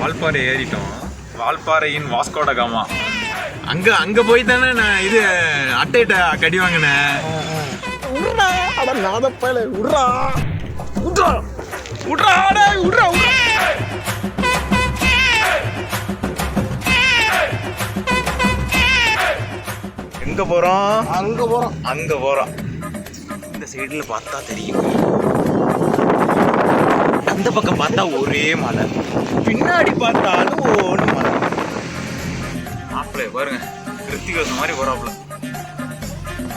வால்பாறை ஏறிட்டோம். வால்பாறையின் Vasco da Gama. அங்க அங்க போய் தானே நான் இது அட்டைட்ட கடி வாங்கினேன். உட்றா அட நாதப்பயல உட்றா உட்றா உட்றா உட்றா உட்றா எங்க போறோம்? அங்க போறோம். அங்க போறோம். இந்த சைடுல பார்த்தா தெரியும். அந்த பக்கம் பார்த்தா ஒரே மலை. பின்னாடி பார்த்தாலும் ஒன்று மலை. மாப்பிள்ளை பாருங்க கிருத்திகோசம் மாதிரி போறாப்புல.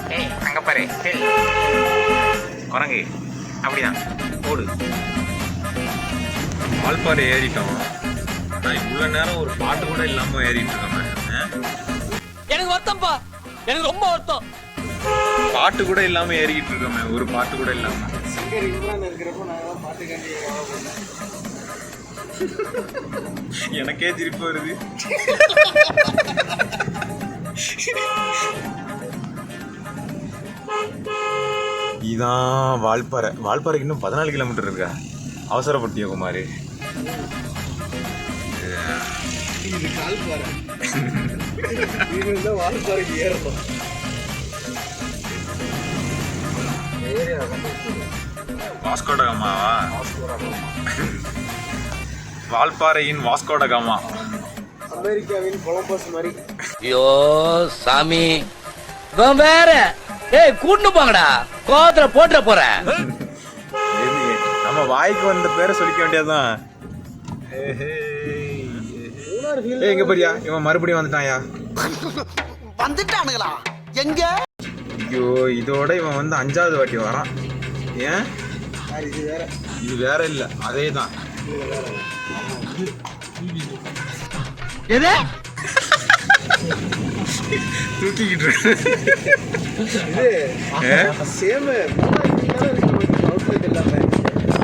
ஏய் அங்க பாரு. குரங்கு. அப்படிதான். ஓடு. வால்பாறை ஏறிட்டோம். நான் இவ்வளவு நேரம் ஒரு பாட்டு கூட இல்லாம ஏறிட்டு இருக்கோம் எனக்கு வருத்தம்ப்பா எனக்கு ரொம்ப வருத்தம். பாட்டு கூட இல்லாம ஏறிக்கிட்டு இருக்கோமே ஒரு பாட்டு கூட இல்லாம. இருக்கிறப்ப நான் பாட்டு கண்டி எனக்கே சிரிப்பு வருது. இதான் வால்பாறை. வால்பாறைக்கு இன்னும் பதினாலு கிலோமீட்டர் இருக்கா? அவசரப்பட்டிய குமாரி? இது இது வால்பாறைக்கு ஏறணும். வாஸ்கோட காமாவா வால்பாறையின் வாஸ்கோட காமா. அமெரிக்காவின் கொலம்பஸ் மாதிரி. ஐயோ சாமி. இவன் வேற. ஏய் கூட்டு போங்கடா. கோவத்துல போட்டுற போறேன்? நம்ம வாய்க்கு வந்த பேரை சொல்லிக்க வேண்டியதுதான். ஏய் எங்க பாரியா இவன் மறுபடியும் வந்துட்டான்யா. வந்துட்டானுங்களா? எங்க? ஐயோ இதோட இவன் வந்து அஞ்சாவது வாட்டி வரான். ஏன்? இது வேற. இது வேற இல்ல அதே தான் எது? தூக்கிக்கிட்டு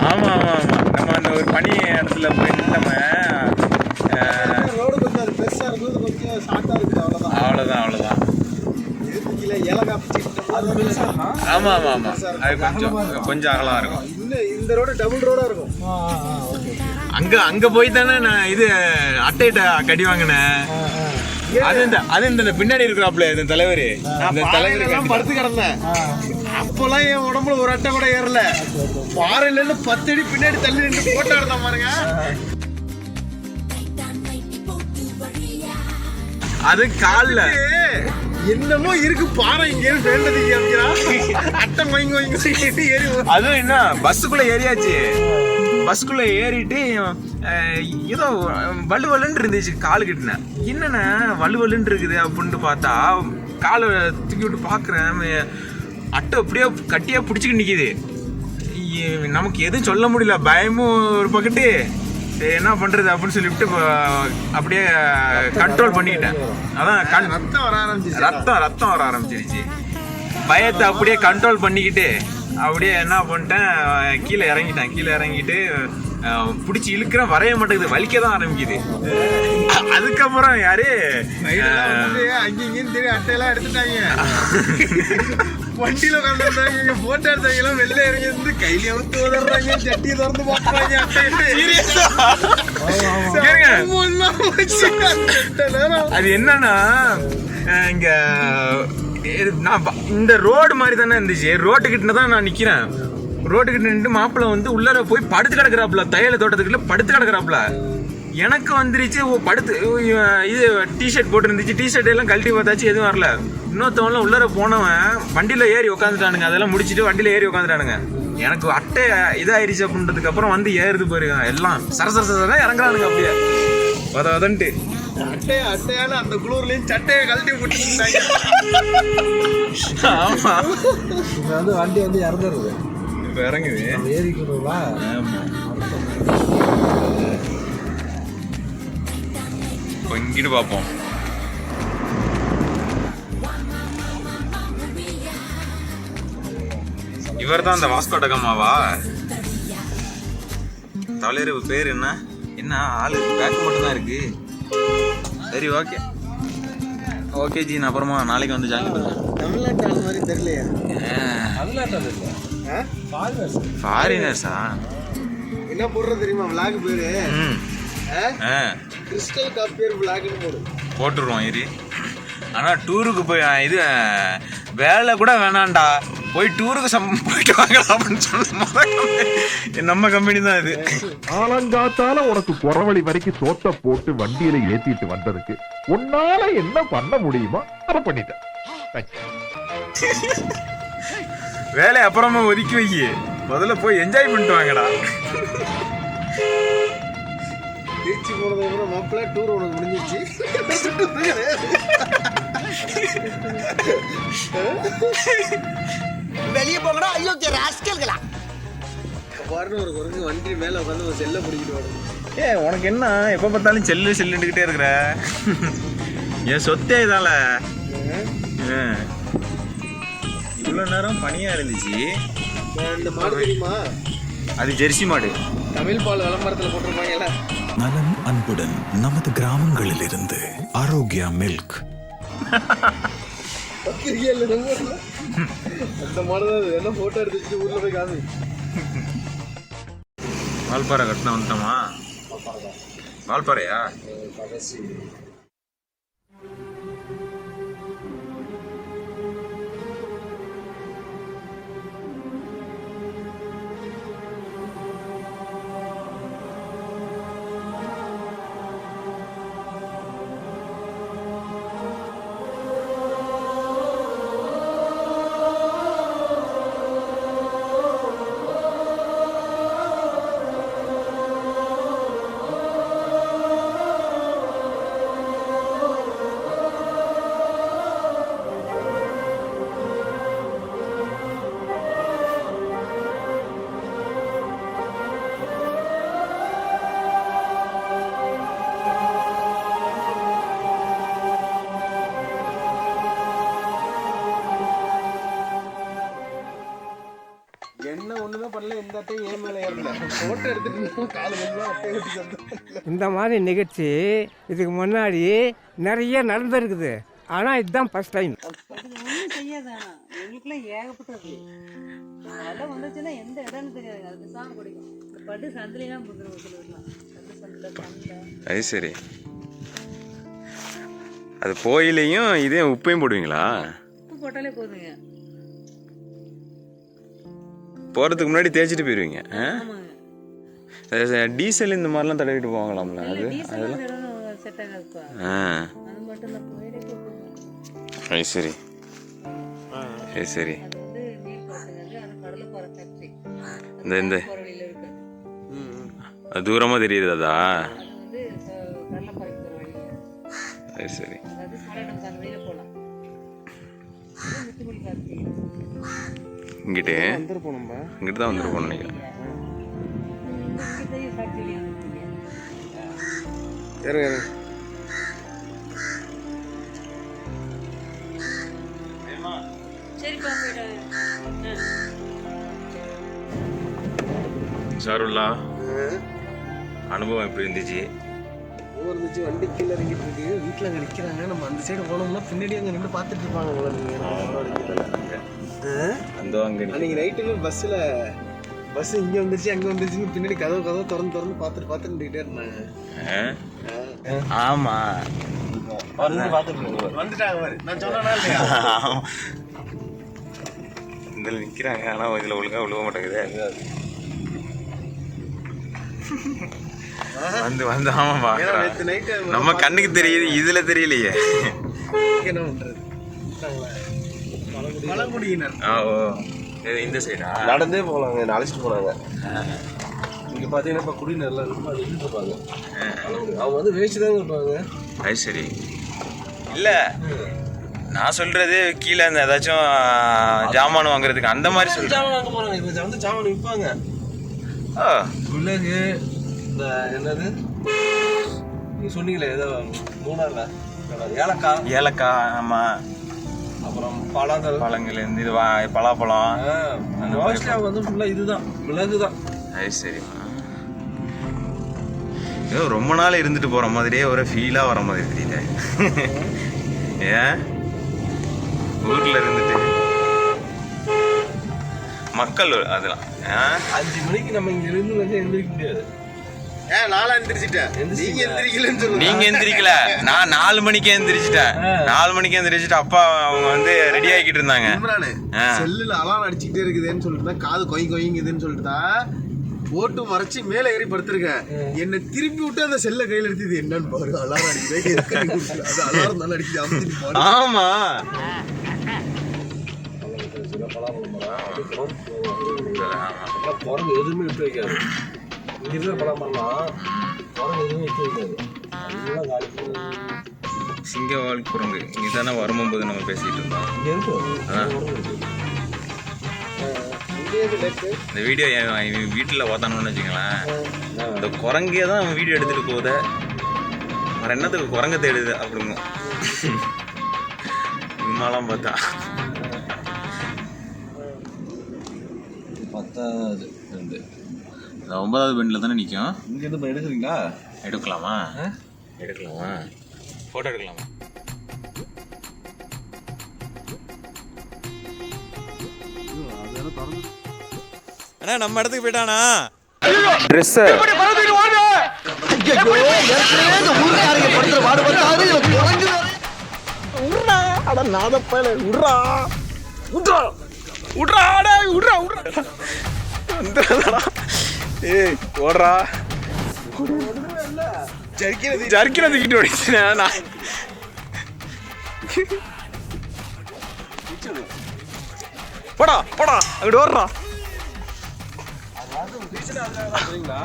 ஆமா ஆமா ஆமா. நம்ம அந்த ஒரு பனி இடத்துல போய் நின்னோம ரோடு கொஞ்சம் ஆமா ஆமா ஆமா. அது கொஞ்சம் கொஞ்சம் அகலமா இருக்கும். இந்த ரோடு டபுள் ரோடா இருக்கும். அங்க அங்க போய் தானே நான் இது அட்டைட்ட கடி வாங்கினேன். அது இந்த அது இந்த பின்னாடி இருக்கிறாப்ல இந்த தலைவர். இந்த தலைவர் படுத்து கிடந்தேன். அப்பெல்லாம் என் உடம்புல ஒரு அட்டை கூட ஏறல. பாறையில இருந்து பத்து அடி பின்னாடி தள்ளி நின்று போட்டோ எடுத்தான் பாருங்க. அது கால்ல. என்னமோ இருக்கு பாறை இங்க இருந்து வேண்டது அட்டை வாங்கி வாங்கி ஏறி அதுவும் என்ன பஸ்ஸுக்குள்ள ஏறியாச்சு. பஸ்க்குள்ள ஏறிட்டு ஏதோ வலுவலுன்னு இருந்துச்சு காலு கிட்டன. என்னண்ணே வலுவலுன்னு இருக்குது அப்படின்ட்டு பார்த்தா காலை தூக்கி விட்டு பார்க்குறேன். அட்டை அப்படியே கட்டியாக பிடிச்சிக்கிட்டு நிற்கிது நமக்கு எதுவும் சொல்ல முடியல. பயமும் ஒரு பக்கத்து. சரி என்ன பண்ணுறது அப்படின்னு சொல்லிவிட்டு இப்போ அப்படியே கண்ட்ரோல் பண்ணிக்கிட்டேன். அதான் ரத்தம் வர ஆரம்பிச்சிச்சு ரத்தம் ரத்தம் வர ஆரம்பிச்சிருச்சு. பயத்தை அப்படியே கண்ட்ரோல் பண்ணிக்கிட்டு அப்படியே என்ன பண்ணிட்டேன் கீழே இறங்கிட்டேன். கீழே இறங்கிட்டு பிடிச்சி இழுக்கிறேன் வரைய மாட்டேங்குது. வலிக்க தான் ஆரம்பிக்குது. அதுக்கப்புறம் யாரு நைட்டெல்லாம் வந்து அங்க இங்கன்னு தெரியும் அட்டையெல்லாம் எடுத்துட்டாங்க. வண்டியில உட்காந்துருந்தாங்க இங்க போட்டோ எல்லாம் வெளில இறங்கி இருந்து கையில அவுத்து உதறாங்க சட்டியை திறந்து. அட்டை அது என்னன்னா இங்க நான் இந்த ரோடு மாதிரி தானே இருந்துச்சு ரோட்டுக்கிட்ட தான் நான் நிக்கிறேன் ரோட்டுக்கிட்ட நின்று மாப்பிள்ளை வந்து உள்ளார போய் படுத்து கிடக்குறாப்புல தையல தோட்டத்துக்குள்ள படுத்து கிடக்குறாப்புல எனக்கு வந்துருச்சு ஓ படுத்து இது டிஷர்ட் போட்டு இருந்துச்சு டிஷர்ட் எல்லாம் கழட்டி பார்த்தாச்சு எதுவும் வரல. இன்னொருத்தவன்லாம் உள்ளார போனவன் வண்டியில ஏறி உட்காந்துட்டானுங்க அதெல்லாம் முடிச்சிட்டு வண்டியில ஏறி உட்காந்துட்டானுங்க எனக்கு அட்டை இதாயிருச்சு அப்படின்றதுக்கு அப்புறம் வந்து ஏறுது பாருங்க எல்லாம். சர சர சர இறங்குறானுங்க அப்படியே. வத வதன்ட்டு. அட்டையா அட்டையான அந்த குளூர்லயும் சட்டையை கழட்டி விட்டுருந்தாங்க ஆமா. இப்போ வந்து வண்டி வந்து இறந்துருது. இப்ப இறங்குது. ஏறிக்கணுங்களா ஆமா. இப்போ இங்கிட்டு பார்ப்போம் இவர் தான் அந்த வாஸ்கோட கமாவா? தலைவர் பேர் என்ன? என்ன ஆளு பேக் மட்டும் தான் இருக்கு. சரி ஓகே ஓகே ஜி நான் அப்புறமா நாளைக்கு வந்து ஜாயின் பண்ணுறேன் தமிழ்நாட்டு ஆள் மாதிரி தெரியலையா ஃபாரினர்ஸா என்ன போடுறது தெரியுமா? விளாக் பேரு. ஆ? கிறிஸ்டல் காப்பியர் பிளாக்னு போடு. போட்டுருவோம் இரு. ஆனா டூருக்கு போய் இது வேலை கூட வேணாம்டா. போய் டூருக்கு சம் போயிட்டு வாங்கலாம் அப்படின்னு சொன்ன நம்ம கம்பெனி தான் இது. ஆலங்காத்தால உனக்கு குறவழி வரைக்கும் சோத்த போட்டு வண்டியில ஏத்திட்டு வந்ததுக்கு உன்னால என்ன பண்ண முடியுமோ அதை பண்ணிட்டேன். வேலையை அப்புறமா ஒதுக்கி வை முதல்ல போய் என்ஜாய் பண்ணிட்டு வாங்கடா. திருச்சி போனதுக்கு அப்புறம் மாப்பிள்ள டூர் உனக்கு முடிஞ்சிச்சு வெளியே போங்கடா. ஐயோ ராஸ்கல்களா? பாருன்னு ஒரு குரங்கு வண்டி மேல உட்காந்து ஒரு செல்ல பிடிக்கிட்டு வரணும் ஏ உனக்கு என்ன? எப்போ பார்த்தாலும் செல்லு செல்லுட்டுக்கிட்டே இருக்கிற? என் சொத்தே இதால. இவ்வளோ நேரம் பனியா இருந்துச்சு. இந்த மாடு தெரியுமா? அது ஜெர்சி மாடு. தமிழ் பால் விளம்பரத்துல போட்டிருப்பாங்கல்ல. நலம் அன்புடன் நமது கிராமங்களிலிருந்து ஆரோக்கியா மில்க். தான் எடுத்து வால்பாறை கட்டின வந்துட்டோமா? வால்பாறையா? என்ன ஒண்ணுமே பண்ணல எந்த அட்டையும் ஏன் மேல ஏறல. போட்டோ எடுத்துட்டு காலு வந்து அட்டையை வச்சு சந்தோஷம் இந்த மாதிரி நிகழ்ச்சி இதுக்கு முன்னாடி நிறைய நடந்திருக்குது. ஆனால் இதுதான் ஃபஸ்ட் டைம் எங்களுக்குலாம் ஏகப்பட்டது அதெல்லாம் வந்துச்சுன்னா எந்த இடம்னு தெரியாதுங்க அதுக்கு தான் பிடிக்கும் இந்த பட்டு சந்திலாம் சொல்லிடலாம் பட்டு அது சரி. அது போயிலையும் இதே உப்பையும் போடுவீங்களா? உப்பு போட்டாலே போதுங்க. போகிறதுக்கு முன்னாடி தேய்ச்சிட்டு போயிடுவீங்க டீசல் இந்த மாதிரிலாம் தடவிட்டு போவாங்களாம்ல? அது ஆகாதுப்பா. ஆ. சரி சரி. சரி அது வந்து நீர் பாத்துங்க இங்கிட்டு. இங்கிட்டு தான் வந்துருப்போம் நினைக்கிறேன். சாருல்லா அனுபவம் எப்படி இருந்துச்சு? இருந்துச்சு? வண்டி கீழே இறங்கிட்டு இருக்கு. வீட்டில் அங்கே நிற்கிறாங்க நம்ம அந்த சைடு போனோம்னா பின்னாடி அங்கே நின்று பார்த்துட்டு இருப்பாங்க அந்த அங்கே அன்னைக்கு நைட்டுமே பஸ்ஸில் பஸ் இங்கே வந்துருச்சு அங்கே வந்துருச்சுன்னு பின்னாடி கதவு கதவு திறந்து திறந்து பார்த்துட்டு பார்த்துட்டு நின்றுக்கிட்டே இருந்தாங்க. ஆமா. வந்துட்டாங்க பாரு. நான் சொன்னா இல்லையா? இதில் நிற்கிறாங்க ஆனால் இதில் ஒழுங்கா விழுக மாட்டேங்குது. வந்து வந்து ஆமா ஏன்னா பார்க்குறேன் நேற்று நைட்டு நம்ம கண்ணுக்கு தெரியுது இதுல தெரியலையே. என்ன பண்ணுறது பழங்குடியினர். இந்த சைடா நடந்தே போகலாங்க என்னை அழைச்சிட்டு போனாங்க. இங்க பாத்தீங்கன்னா இப்ப குடிநீர்லாம் இருக்கும் அது இருப்பாங்க. அவங்க வந்து வேஸ்ட் தாங்க இருப்பாங்க. அது சரி. இல்ல நான் சொல்றது கீழே இந்த ஏதாச்சும் ஜாமான் வாங்குறதுக்கு அந்த மாதிரி சொல்றேன். ஜாமான் வாங்க போறாங்க இப்ப வந்து ஜாமான் விற்பாங்க மிளகு இந்த என்னது? நீங்க சொன்னீங்களே ஏதோ மூணார்ல ஏலக்காய். ஏலக்காய் ஆமா. அப்புறம் பழங்கள். பழங்கள் இருந்து இது வா- பலாப்பழம். மோஸ்ட்லி அவங்க வந்து ஃபுல்லா இதுதான் மிளகு தான். அது சரிம்மா ஏதோ ரொம்ப நாள் இருந்துட்டு போற மாதிரியே ஒரு ஃபீலா வர மாதிரி தெரியல ஏன்? ஊர்ல இருந்துட்டு. மக்கள் அதெல்லாம்? அஞ்சு மணிக்கு நம்ம இங்க இருந்து வந்து எந்திரிக்க முடியாது. நீங்க எந்திரிக்கலன்னு சொல்லுங்க நீங்க எந்திரிக்கல நான் நாலு மணிக்கே எந்திரிச்சிட்டேன் நாலு மணிக்கு எந்திரிச்சிட்டு அப்பா அவங்க வந்து ரெடி ஆகிட்டு இருந்தாங்க. செல்லுல அலாரம் அடிச்சுக்கிட்டே இருக்குதுன்னு சொல்லிட்டு காது கொய் கொய்ங்குதுன்னு சொல்லிட்டு போட்டு மறைச்சு மேல ஏறி படுத்திருக்கேன் என்ன திருப்பி விட்டு அந்த செல்ல கையில எடுத்து இது என்னன்னு பாரு அலாரம் அடிக்குது? அது அலாரம் தானே அடிக்குது ஆமா எதுவுமே விட்டு வைக்காது இங்க இருக்கிற பலாமரம்லாம் குரங்கு எதுவுமே விட்டு வைக்காது அதுதான் காலி சிங்கவால் குரங்கு. இதுதானே வரும்போது நம்ம பேசிட்டு இருந்தோம். இங்க இருக்கு. இந்த வீடியோ என் வீட்டில் பார்த்தானு வச்சுங்களேன் இந்த குரங்கே தான் அவன் வீடியோ எடுத்துட்டு போகுத. வேற என்னத்துக்கு குரங்க தேடுது அப்படிங்க. இம்மாலாம் பார்த்தா. பத்தாவது ரெண்டு. இந்த ஒன்பதாவது பெண்டில் தானே நிற்கும் இங்க இருந்து இப்ப எடுக்கிறீங்களா? எடுக்கலாமா? எடுக்கலாமா? ஃபோட்டோ எடுக்கலாமா? அண்ணா நம்ம இடத்துக்கு போயிட்டானா? ட்ரெஸ்ஸு விட்றா அடே விட்றா விட்றா வந்துடுறா ஏய் ஓடுறா. ஜர்க்கின ஜர்க்கின தூக்கிட்டு ஓடிச்சுனேன் நான் போடா போடா அங்கிட்டு ஓடுறா.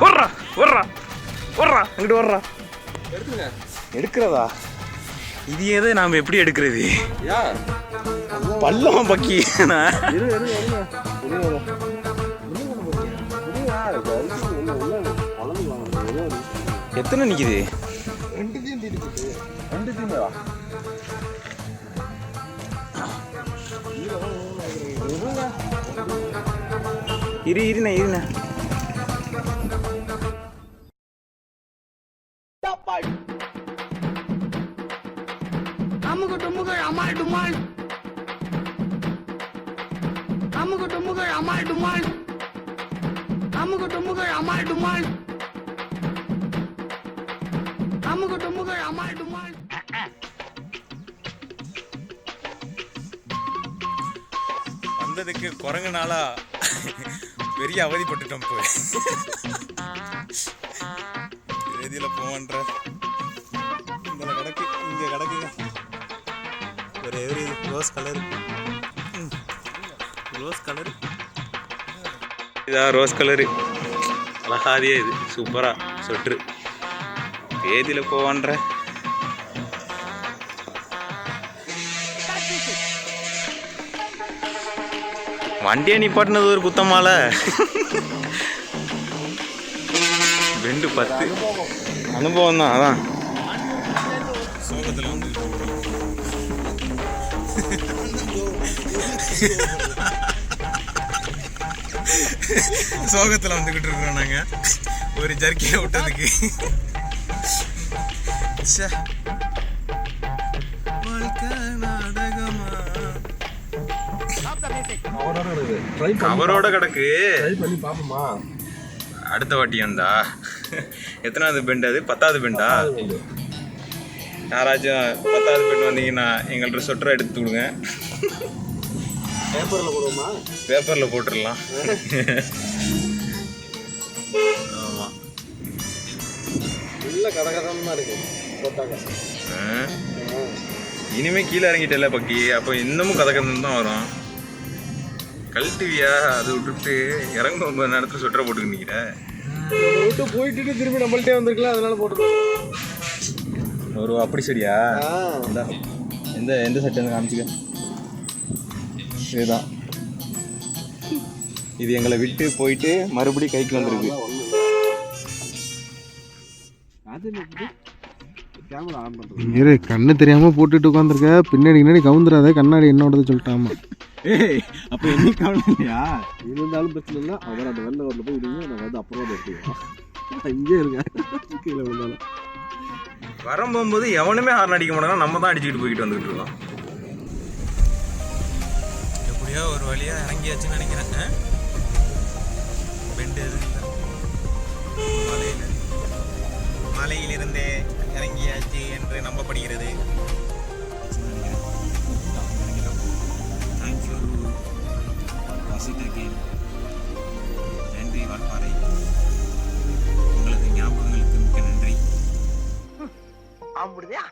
ஓடுறா ஓடுறா ஓடுறா அங்கிட்டு ஓடுறா. எடுக்கிறதா? இது எதை நாம் எப்படி எடுக்கிறது? பள்ளம் பக்கி. எத்தனை நிக்குது? இரு இருண்ணே இருண்ணே. அமுகு டுமுகள் அமால் டுமால் அமுகு டுமுகள் அமால் டுமால் வந்ததுக்கு குரங்குனாலா பெரிய அவதிப்பட்டுட்டோம் போய். எதில் போவன்ற. இந்த கிடக்கு இங்கே கிடக்குங்க ஒரு எவரி ரோஸ் கலர் ரோஸ் கலர் இதா ரோஸ் கலரு அழகாதியே இது. சூப்பராக சொட்ரு ஏதியில் போவான்ற. வண்டியை நிப்பாட்டினது ஒரு குத்தமால. ரெண்டு பத்து. அனுபவம் தான் அதான். சோகத்தில் வந்து சோகத்தில் வந்துக்கிட்டு இருக்கிறோம் நாங்கள் ஒரு ஜர்க்கியை விட்டதுக்கு. அவரோட கிடக்கு. அடுத்த வாட்டி வந்தா. எத்தனாவது பெண்ட் அது? பத்தாவது பெண்டா? யாராச்சும் பத்தாவது பெண்ட் வந்தீங்கன்னா எங்கள்கிட்ட சொட்டரை எடுத்து கொடுங்க. பேப்பரில் போடுவோமா? பேப்பரில் போட்டுடலாம். ஆமாம் நல்ல தான் இருக்கு போட்டாக்க. இனிமே கீழே இறங்கிட்டல பக்கி. அப்போ இன்னமும் கதை தான் வரும். கழட்டுவியா? அது விட்டுட்டு இறங்க ஒன்பது நேரத்தில் சொட்டரை போட்டுக்கு நிற்கிற விட்டு போயிட்டு திரும்பி நம்மள்ட்டே வந்திருக்கலாம் அதனால போட்டு ஒரு அப்படி சரியா? இந்தா. எந்த எந்த சட்டை காமிச்சுக்க. இதுதான். இது எங்களை விட்டு போயிட்டு மறுபடியும் கைக்கு வந்திருக்கு. இரு கண்ணு தெரியாம போட்டுட்டு உட்காந்துருக்க பின்னாடி பின்னாடி கவுந்துராத கண்ணாடி என்னோடது சொல்லிட்டாமா. ஏய் அப்போ என்ன கவலை இல்லையா இருந்தாலும் பிரச்சனை இல்லை. அவர் அந்த வெள்ளை வரல போய் விடுங்க நான் வந்து அப்புறம் எடுத்துக்கலாம் இங்கே இருங்க. கீழே விழுந்தாலும். வரும்போது எவனுமே ஹார்ன் அடிக்க மாட்டாங்க நம்ம தான் அடிச்சுக்கிட்டு போய்கிட்டு வந்துகிட்டு இருக்கோம். எப்படியோ ஒரு வழியா இறங்கியாச்சுன்னு நினைக்கிறேன். பெண்டு எதுவும் இல்லை. மலையில. மலையிலிருந்து இறங்கியாச்சு என்று நம்பப்படுகிறது. நன்றி வால்பாறை உங்களது ஞாபகங்களுக்கு மிக்க நன்றி. அப்படியா